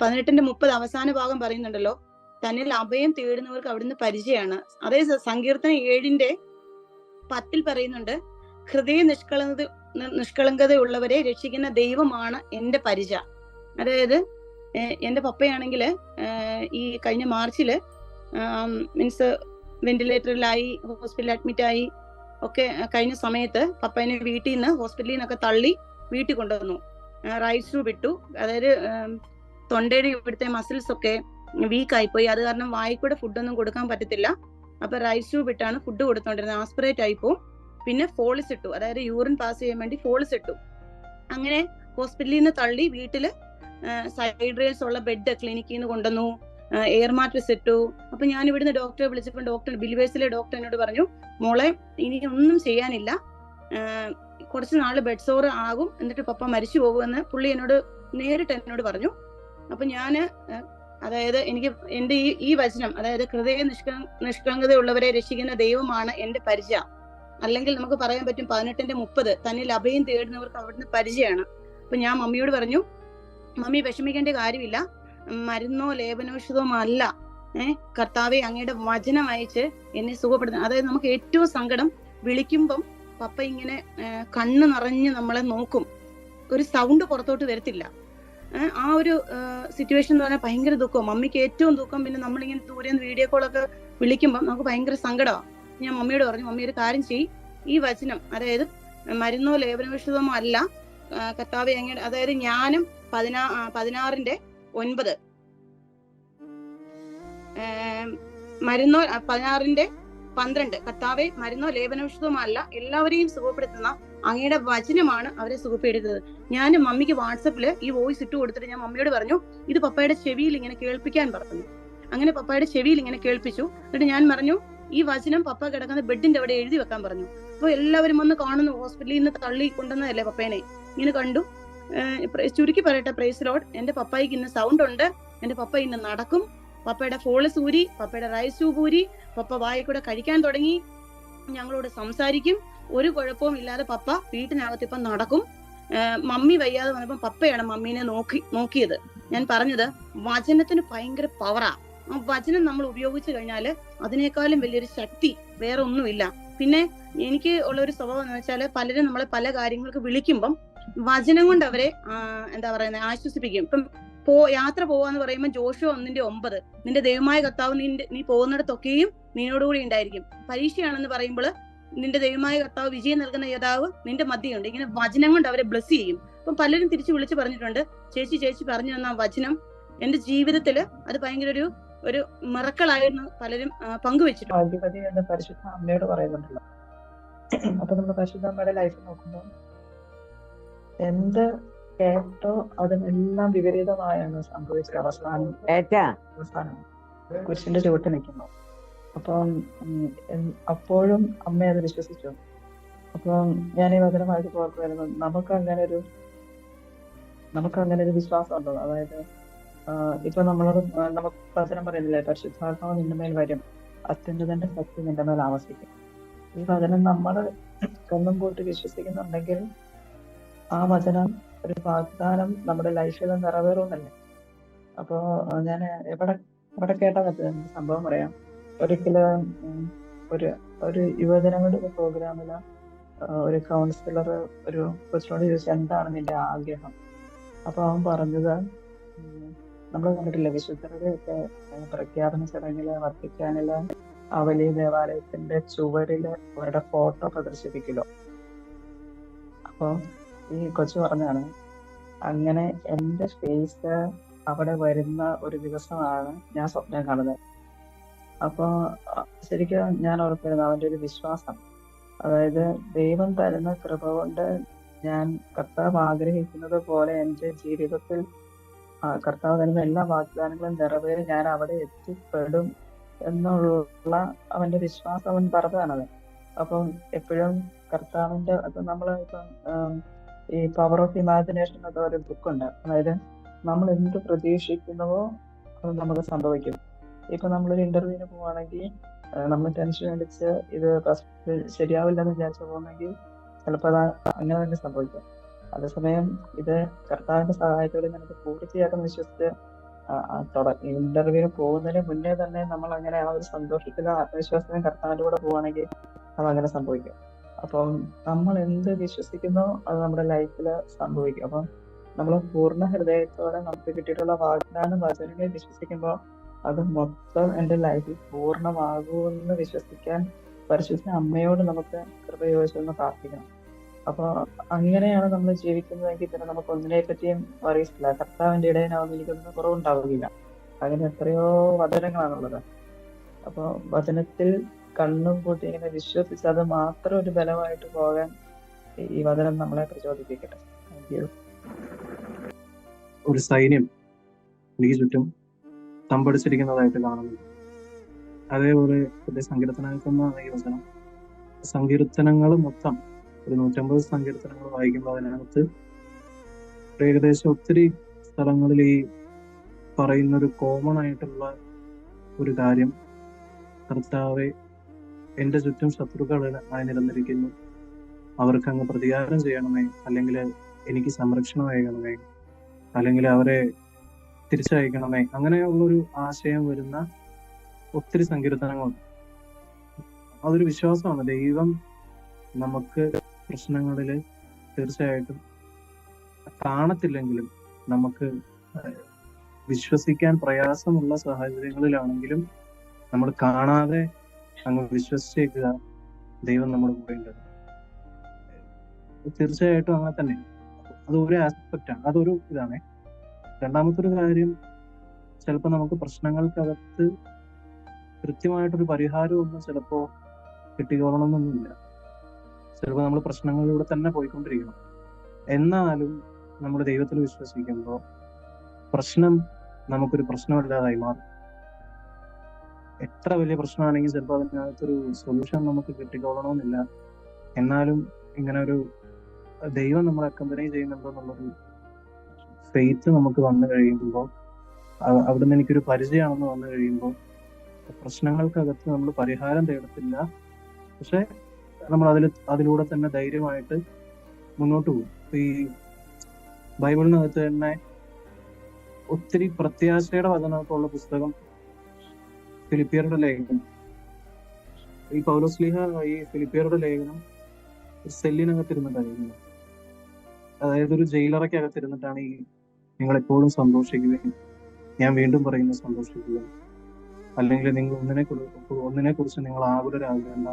പതിനെട്ടിന്റെ മുപ്പത് അവസാന ഭാഗം പറയുന്നുണ്ടല്ലോ. തന്നിൽ അഭയം തേടുന്നവർക്ക് അവിടുന്ന് പരിചയമാണ്. അതേ സങ്കീർത്തന ഏഴിന്റെ പത്തിൽ പറയുന്നുണ്ട് ഹൃദയ നിഷ്കളങ്കത നിഷ്കളങ്കതയുള്ളവരെ രക്ഷിക്കുന്ന ദൈവമാണ് എന്റെ പരിച അതായത് എന്റെ പപ്പയാണെങ്കിൽ ഈ കഴിഞ്ഞ മാർച്ചിൽ മീൻസ് വെന്റിലേറ്ററിലായി ഹോസ്പിറ്റലിൽ അഡ്മിറ്റ് ആയി ഒക്കെ കഴിഞ്ഞ സമയത്ത് പപ്പേനെ വീട്ടിൽ നിന്ന് ഹോസ്പിറ്റലിൽ നിന്നൊക്കെ തള്ളി വീട്ടിൽ കൊണ്ടുവന്നു. റൈസ് വിട്ടു അതായത് തൊണ്ടയുടെ ഇവിടുത്തെ മസിൽസ് ഒക്കെ വീക്ക് ആയിപ്പോയി. അത് കാരണം വായിക്കൂടെ ഫുഡൊന്നും കൊടുക്കാൻ പറ്റത്തില്ല. അപ്പൊ റൈസ് ട്യൂബ് ഇട്ടാണ് ഫുഡ് കൊടുത്തോണ്ടിരുന്നത് ആസ്പിറേറ്റ് ആയിപ്പോ പിന്നെ ഫോളിസ് ഇട്ടു. അതായത് യൂറിൻ പാസ് ചെയ്യാൻ വേണ്ടി ഫോളിസ് ഇട്ടു. അങ്ങനെ ഹോസ്പിറ്റലിൽ നിന്ന് തള്ളി വീട്ടിൽ സൈഡ് റെയിൽസ് ഉള്ള ബെഡ് ക്ലിനിക്കിൽ നിന്ന് കൊണ്ടുവന്നു. എയർ മാട്രസ് ഇട്ടു. അപ്പൊ ഞാൻ ഇവിടുന്ന് ഡോക്ടറെ വിളിച്ചപ്പോൾ ഡോക്ടർ ബിലിവേഴ്സിലെ ഡോക്ടർ എന്നോട് പറഞ്ഞു മോളെ ഇനി ഒന്നും ചെയ്യാനില്ല. കുറച്ച് നാൾ ബെഡ് സോർ ആകും. എന്നിട്ട് പപ്പ മരിച്ചു പോകുമെന്ന് പുള്ളി എന്നോട് നേരിട്ട് എന്നോട് പറഞ്ഞു. അപ്പൊ ഞാൻ അതായത് എനിക്ക് എന്റെ ഈ ഈ വചനം അതായത് ഹൃദയ നിഷ്ക നിഷ്കളങ്കതയുള്ളവരെ രക്ഷിക്കുന്ന ദൈവമാണ് എന്റെ പരിചയം. അല്ലെങ്കിൽ നമുക്ക് പറയാൻ പറ്റും പതിനെട്ടിന്റെ മുപ്പത് തന്നിൽ അഭയം തേടുന്നവർക്ക് അവിടുന്ന് പരിചയമാണ്. അപ്പൊ ഞാൻ മമ്മിയോട് പറഞ്ഞു മമ്മി വിഷമിക്കേണ്ട കാര്യമില്ല. മരുന്നോ ലേപനൌഷധമോ അല്ല. ഏഹ് കർത്താവെ അങ്ങയുടെ വചനം അയച്ച് എന്നെ സുഖപ്പെടുന്നു അതായത് നമുക്ക് ഏറ്റവും സങ്കടം വിളിക്കുമ്പം പപ്പ ഇങ്ങനെ കണ്ണ് നിറഞ്ഞ് നമ്മളെ നോക്കും. ഒരു സൗണ്ട് പുറത്തോട്ട് വരത്തില്ല. ആ ഒരു സിറ്റുവേഷൻ എന്ന് പറഞ്ഞാൽ ഭയങ്കര ദുഃഖം. മമ്മിക്ക് ഏറ്റവും ദുഃഖം പിന്നെ നമ്മളിങ്ങനെ ദൂരെ വീഡിയോ കോളൊക്കെ വിളിക്കുമ്പോൾ നമുക്ക് ഭയങ്കര സങ്കടമാണ് ഞാൻ മമ്മിയോട് പറഞ്ഞു മമ്മി ഒരു കാര്യം ചെയ്യ്. ഈ വചനം അതായത് മരുന്നോ ലേപനവിഷതമോ അല്ല കർത്താവ് എങ്ങനെ അതായത് ഞാനും പതിനാ പതിനാറിന്റെ ഒൻപത്. മരുന്നോ പതിനാറിന്റെ പന്ത്രണ്ട്. കർത്താവെ മരുന്നോ ലേപനവിഷതമോ അല്ല എല്ലാവരെയും സുഖപ്പെടുത്തുന്ന അങ്ങയുടെ വചനമാണ് അവരെ സുഖപ്പെടുത്തത് ഞാൻ മമ്മിക്ക് വാട്സപ്പിൽ ഈ വോയിസ് ഇട്ട് കൊടുത്തിട്ട് ഞാൻ മമ്മിയോട് പറഞ്ഞു ഇത് പപ്പയുടെ ചെവിയിൽ ഇങ്ങനെ കേൾപ്പിക്കാൻ പറഞ്ഞു. അങ്ങനെ പപ്പയുടെ ചെവിയിൽ ഇങ്ങനെ കേൾപ്പിച്ചു. എന്നിട്ട് ഞാൻ പറഞ്ഞു ഈ വചനം പപ്പ കിടക്കുന്ന ബെഡിന്റെ അവിടെ എഴുതി വെക്കാൻ പറഞ്ഞു. അപ്പൊ എല്ലാവരും വന്ന് കാണുന്നു ഹോസ്പിറ്റലിൽ നിന്ന് തള്ളി കൊണ്ടുവന്നതല്ലേ പപ്പേനെ? ഇങ്ങനെ കണ്ടു. ചുരുക്കി പറയട്ടെ പ്രൈസ് ലോഡ് എന്റെ പപ്പായിക്ക് ഇന്ന് സൗണ്ട് ഉണ്ട്. എന്റെ പപ്പ ഇന്ന് നടക്കും. പപ്പയുടെ ഫോളസ് സൂരി പപ്പയുടെ റൈസ് ട്യൂബ് ഊരി പപ്പ വായിൽ കഴിക്കാൻ തുടങ്ങി. ഞങ്ങളോട് സംസാരിക്കും. ഒരു കുഴപ്പവും ഇല്ലാതെ പപ്പ വീട്ടിനകത്ത് ഇപ്പം നടക്കും. മമ്മി വയ്യാതെ വന്നപ്പോൾ പപ്പയാണ് മമ്മീനെ നോക്കി നോക്കിയത്. ഞാൻ പറഞ്ഞത് വചനത്തിന് ഭയങ്കര പവറാ ആ. വചനം നമ്മൾ ഉപയോഗിച്ചു കഴിഞ്ഞാൽ അതിനേക്കാളും വലിയൊരു ശക്തി വേറെ ഒന്നുമില്ല. പിന്നെ എനിക്ക് ഉള്ള ഒരു സ്വഭാവം എന്ന് വെച്ചാൽ പലരും നമ്മളെ പല കാര്യങ്ങൾക്ക് വിളിക്കുമ്പം വചനം കൊണ്ട് അവരെ എന്താ പറയുന്നത് ആശ്വസിപ്പിക്കും. ഇപ്പം പോ യാത്ര പോവാന്ന് പറയുമ്പോൾ ജോഷു ഒന്നിന്റെ ഒമ്പത്. നിന്റെ ദൈവമായ കർത്താവ് നിന്റെ നീ പോകുന്നിടത്തൊക്കെയും നിന്നോടുകൂടി ഉണ്ടായിരിക്കും. പരീക്ഷയാണെന്ന് പറയുമ്പോൾ നിന്റെ ദൈവമായ കർത്താവ് വിജയം നൽകുന്ന യഥാവ് നിന്റെ മധ്യയുണ്ട്. ഇങ്ങനെ വചനം കൊണ്ട് അവരെ ബ്ലസ് ചെയ്യും. അപ്പം പലരും തിരിച്ചു വിളിച്ച് പറഞ്ഞിട്ടുണ്ട് ചേച്ചി ചേച്ചി പറഞ്ഞു തന്ന വചനം എന്റെ ജീവിതത്തിൽ അത് ഭയങ്കര ഒരു ഒരു മിറക്കളായിരുന്നു പലരും പങ്കുവെച്ചിട്ടുണ്ട്. പരിശുദ്ധ അമ്മയോട് പറയുന്നുണ്ടല്ലോ. അപ്പൊ നമ്മൾ പരിശുദ്ധ അമ്മയുടെ ലൈഫ് നോക്കുമ്പോൾ എന്ത് കേട്ടോ അതിനെല്ലാം വിപരീതമായാണ് സംഭവിച്ചത് അവസാനം. അവസാനം. കുരിശിന്റെ ചുവട്ട് നിൽക്കുന്നു. അപ്പം അപ്പോഴും അമ്മ അത് വിശ്വസിച്ചു. അപ്പം ഞാൻ ഈ വചനമായിട്ട് ഓർക്കുമായിരുന്നു നമുക്ക് അങ്ങനെ ഒരു നമുക്ക് അങ്ങനെ ഒരു വിശ്വാസം ഉണ്ടോ അതായത് ഇപ്പൊ നമ്മളോട് നമുക്ക് വചനം പറയുന്നില്ലേ? പരിശുദ്ധാത്മാവ് നിന്റെ മേൽ വരും. അത്യുന്നതന്റെ ശക്തി നിന്റെ മേൽ ആവസിക്കും ഈ വചനം നമ്മൾ കണ്ണും കൂട്ടി വിശ്വസിക്കുന്നുണ്ടെങ്കിൽ ആ വചനം ഒരു വാഗ്ദാനം നമ്മുടെ ലൈഫിൽ നിറവേറുമെന്നല്ലേ? അപ്പോ ഞാൻ എവിടെ എവിടെ കേട്ടാ പറ്റും സംഭവം പറയാം. ഒരിക്കലും ഒരു ഒരു യുവജനങ്ങളുടെ പ്രോഗ്രാമിൽ ഒരു കൗൺസിലർ ഒരു കൊച്ചിനോട് ചോദിച്ചു എന്താണ് നിന്റെ ആഗ്രഹം? അപ്പൊ അവൻ പറഞ്ഞത് നമ്മൾ കണ്ടിട്ടില്ല വിശുദ്ധരുടെ ഒക്കെ പ്രഖ്യാപന ചടങ്ങിൽ വർദ്ധിക്കാനിൽ അവലി വലിയ ദേവാലയത്തിന്റെ ചുവരിൽ അവരുടെ ഫോട്ടോ പ്രദർശിപ്പിക്കലോ? അപ്പൊ ഈ കൊച്ചു പറഞ്ഞാണ് അങ്ങനെ എന്റെ ഫേസ് അവിടെ വരുന്ന ഒരു ദിവസമാണ് ഞാൻ സ്വപ്നം കാണുന്നത്. അപ്പൊ അഹ് ശരിക്കും ഞാൻ ഓർക്കുന്നത് അവന്റെ ഒരു വിശ്വാസം. അതായത് ദൈവം തരുന്ന കൃപ കൊണ്ട് ഞാൻ കർത്താവ് ആഗ്രഹിക്കുന്നത് പോലെ എന്റെ ജീവിതത്തിൽ കർത്താവ് തരുന്ന എല്ലാ വാഗ്ദാനങ്ങളും നിറവേറി ഞാൻ അവിടെ എത്തിപ്പെടും എന്നുള്ള അവന്റെ വിശ്വാസം അവൻ പറഞ്ഞതാണത് അപ്പം എപ്പോഴും കർത്താവിന്റെ അത് നമ്മൾ ഇപ്പം ഈ പവർ ഓഫ് ഇമാജിനേഷൻ എന്ന ഒരു ബുക്കുണ്ട് അതായത് നമ്മൾ എന്ത് പ്രതീക്ഷിക്കുന്നുവോ അത് നമുക്ക് സംഭവിക്കും. ഇപ്പൊ നമ്മളൊരു ഇന്റർവ്യൂവിന് പോവാണെങ്കിൽ നമ്മൾ ടെൻഷൻ അടിച്ച് ഇത് ശരിയാവില്ല എന്ന് വിചാരിച്ചു പോകുന്നെങ്കിൽ ചിലപ്പോൾ അത് അങ്ങനെ തന്നെ സംഭവിക്കും. അതേസമയം ഇത് കർത്താവിന്റെ സഹായത്തോടെ നമുക്ക് പൂർത്തിയാക്കാൻ വിശ്വസിച്ച് ഇന്റർവ്യൂവിന് പോകുന്നതിന് മുന്നേ തന്നെ നമ്മൾ അങ്ങനെ ആ ഒരു സന്തോഷത്തിലും ആത്മവിശ്വാസത്തിലും കർത്താവിന്റെ കൂടെ പോവാണെങ്കിൽ അത് അങ്ങനെ സംഭവിക്കും. അപ്പം നമ്മൾ എന്ത് വിശ്വസിക്കുന്നോ അത് നമ്മുടെ ലൈഫിൽ സംഭവിക്കും. അപ്പം നമ്മൾ പൂർണ ഹൃദയത്തോടെ നമുക്ക് കിട്ടിയിട്ടുള്ള വാഗ്ദാന വചനങ്ങൾ വിശ്വസിക്കുമ്പോൾ അത് മൊത്തം എന്റെ ലൈഫിൽ പൂർണമാകുമെന്ന് വിശ്വസിക്കാൻ പരിശുദ്ധ അമ്മയോട് നമുക്ക് കൃപ ചോദിച്ചൊന്ന് പ്രാർത്ഥിക്കണം. അപ്പൊ അങ്ങനെയാണ് നമ്മൾ ജീവിക്കുന്നതെങ്കിൽ പിന്നെ നമുക്ക് ഒന്നിനെ പറ്റിയും അറിയിച്ചില്ല കർത്താവിന്റെ ഇടയനാവുന്ന എനിക്കൊന്നും കുറവുണ്ടാവുകയില്ല. അങ്ങനെ എത്രയോ വചനങ്ങളാണുള്ളത്. അപ്പൊ വചനത്തിൽ കണ്ണും പൂട്ടി ഇങ്ങനെ വിശ്വസിച്ച് അത് മാത്രം ഒരു ബലമായിട്ട് പോകാൻ ഈ വചനം നമ്മളെ പ്രചോദിപ്പിക്കട്ടെ. ഒരു സൈന്യം എനിക്ക് ചുറ്റും തമ്പടിച്ചിരിക്കുന്നതായിട്ട് കാണുന്നു. അതേപോലെ പുതിയ സങ്കീർത്തനങ്ങൾക്കെന്ന ഈ വചനം സങ്കീർത്തനങ്ങൾ മൊത്തം ഒരു നൂറ്റമ്പത് സങ്കീർത്തനങ്ങൾ വായിക്കുമ്പോൾ അതിനകത്ത് ഏകദേശം ഒത്തിരി സ്ഥലങ്ങളിൽ ഈ പറയുന്ന ഒരു കോമൺ ആയിട്ടുള്ള ഒരു കാര്യം കർത്താവെ എന്റെ ചുറ്റും ശത്രുക്കൾ ആയി നിലനിൽക്കുന്നു അവർക്ക് അങ്ങ് പ്രതികാരം ചെയ്യണമേ അല്ലെങ്കിൽ എനിക്ക് സംരക്ഷണം അയക്കണമേ അല്ലെങ്കിൽ അവരെ തിരിച്ചയക്കണമേ. അങ്ങനെയുള്ളൊരു ആശയം വരുന്ന ഒത്തിരി സങ്കീർത്തനങ്ങളുണ്ട്. അതൊരു വിശ്വാസമാണ്. ദൈവം നമുക്ക് പ്രശ്നങ്ങളിൽ തീർച്ചയായിട്ടും കാണത്തില്ലെങ്കിലും നമുക്ക് വിശ്വസിക്കാൻ പ്രയാസമുള്ള സാഹചര്യങ്ങളിലാണെങ്കിലും നമ്മൾ കാണാതെ അങ്ങ് വിശ്വസിച്ചേക്കുക ദൈവം നമ്മുടെ കൂടെ ഉണ്ട്. തീർച്ചയായിട്ടും അങ്ങനെ തന്നെ. അത് ഒരു ആണ്. അതൊരു ഇതാണ്. രണ്ടാമത്തെ ഒരു കാര്യം ചിലപ്പോൾ നമുക്ക് പ്രശ്നങ്ങൾക്കകത്ത് കൃത്യമായിട്ടൊരു പരിഹാരമൊന്നും ചിലപ്പോൾ കിട്ടിക്കോളണമെന്നൊന്നുമില്ല. ചിലപ്പോൾ നമ്മൾ പ്രശ്നങ്ങളിലൂടെ തന്നെ പോയിക്കൊണ്ടിരിക്കണം. എന്നാലും നമ്മൾ ദൈവത്തിൽ വിശ്വസിക്കുമ്പോൾ പ്രശ്നം നമുക്കൊരു പ്രശ്നമില്ലാതായി മാറും. എത്ര വലിയ പ്രശ്നമാണെങ്കിൽ ചിലപ്പോൾ അതിനകത്തൊരു സൊല്യൂഷൻ നമുക്ക് കിട്ടിക്കോളണമെന്നില്ല എന്നാലും ഇങ്ങനെ ഒരു ദൈവം നമ്മളെ അക്കമ്പനി ചെയ്യുന്നുണ്ടോ എന്നുള്ളൊരു ഫെയ്ത്ത് നമുക്ക് വന്നു കഴിയുമ്പോൾ അവിടുന്ന് എനിക്കൊരു പരിചയമാണെന്ന് വന്നു കഴിയുമ്പോൾ പ്രശ്നങ്ങൾക്കകത്ത് നമ്മൾ പരിഹാരം തേടത്തില്ല. പക്ഷെ നമ്മൾ അതിൽ അതിലൂടെ തന്നെ ധൈര്യമായിട്ട് മുന്നോട്ട് പോകും. ഈ ബൈബിളിനകത്ത് തന്നെ ഒത്തിരി പ്രത്യാശയുടെ വചനമൊക്കെയുള്ള പുസ്തകം ഫിലിപ്പിയറുടെ ലേഖനം. ഈ പൗലോസ്ലിഹ ഈ ഫിലിപ്പിയറുടെ ലേഖനം സെല്ലിനകത്തിരുന്നിട്ടായിരുന്നു അതായത് ഒരു ജയിലറയ്ക്ക് അകത്തിരുന്നിട്ടാണ് ഈ നിങ്ങൾ എപ്പോഴും സന്തോഷിക്കുകയും ഞാൻ വീണ്ടും പറയുന്നു സന്തോഷിക്കുക അല്ലെങ്കിൽ നിങ്ങൾ ഒന്നിനെ ഒന്നിനെ കുറിച്ച് നിങ്ങൾ ആകുലരാകേണ്ട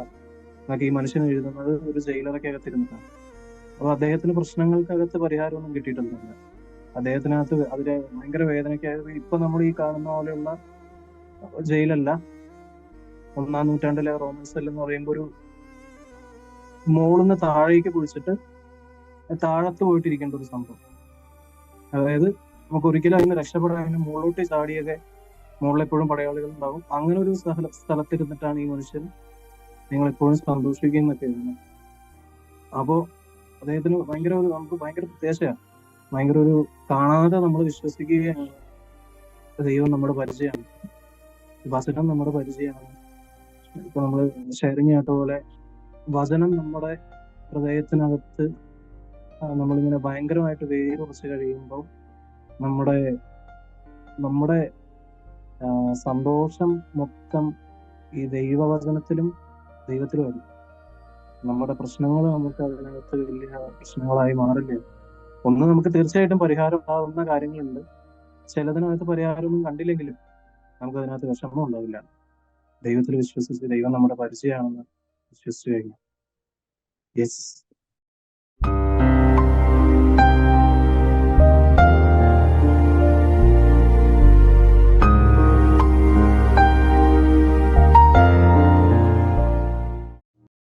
എന്നൊക്കെ ഈ മനുഷ്യൻ എഴുതുന്നത് ഒരു ജയിലറയ്ക്ക് അകത്തിരുന്നിട്ടാണ് അപ്പൊ അദ്ദേഹത്തിന് പ്രശ്നങ്ങൾക്കകത്ത് പരിഹാരമൊന്നും കിട്ടിയിട്ടൊന്നുമില്ല. അദ്ദേഹത്തിനകത്ത് അതിലെ ഭയങ്കര വേദനയ്ക്കായത് ഇപ്പൊ നമ്മൾ ഈ കാണുന്ന പോലെയുള്ള ജയിലല്ല. ഒന്നാം നൂറ്റാണ്ടിലെ റോമൻ സെൽ എന്ന് പറയുമ്പോൾ ഒരു മോളിന്ന് താഴേക്ക് കുഴിച്ചിട്ട് താഴത്ത് പോയിട്ടിരിക്കേണ്ട ഒരു സംഭവം. അതായത് നമുക്ക് ഒരിക്കലും അതിന് രക്ഷപ്പെടാൻ അതിന് മുകളിലോട്ട് ചാടിയൊക്കെ മുകളിലെപ്പോഴും പടയാളികൾ ഉണ്ടാവും അങ്ങനെ ഒരു സ്ഥല സ്ഥലത്തിരുന്നിട്ടാണ് ഈ മനുഷ്യൻ നിങ്ങൾ എപ്പോഴും സന്തോഷിക്കുന്നൊക്കെ എഴുതുന്നത് അപ്പോ അദ്ദേഹത്തിന് ഭയങ്കര ഒരു നമുക്ക് ഭയങ്കര പ്രത്യാശയാണ്. ഭയങ്കര ഒരു കാണാതെ നമ്മൾ വിശ്വസിക്കുകയാണ്. ദൈവം നമ്മുടെ പരിചയമാണ്. വചനം നമ്മുടെ പരിചയമാണ്. ഇപ്പൊ നമ്മൾ ഷെയറിങ് കേട്ട പോലെ വചനം നമ്മുടെ ഹൃദയത്തിനകത്ത് നമ്മളിങ്ങനെ ഭയങ്കരമായിട്ട് വേര് കുറച്ച് കഴിയുമ്പോൾ നമ്മുടെ നമ്മുടെ സന്തോഷം മൊത്തം ഈ ദൈവവചനത്തിലും ദൈവത്തിലും നമ്മുടെ പ്രശ്നങ്ങൾ നമുക്ക് അതിനകത്ത് വലിയ പ്രശ്നങ്ങളായി മാറില്ല. ഒന്ന് നമുക്ക് തീർച്ചയായിട്ടും പരിഹാരം ഉണ്ടാകുന്ന കാര്യങ്ങളുണ്ട്. ചിലതിനകത്ത് പരിഹാരമൊന്നും കണ്ടില്ലെങ്കിലും നമുക്ക് അതിനകത്ത് വിഷമം ഉണ്ടാവില്ല ദൈവത്തിൽ വിശ്വസിച്ച് ദൈവം നമ്മുടെ പരിചയമാണെന്ന് വിശ്വസിച്ചു കഴിഞ്ഞു യെസ്.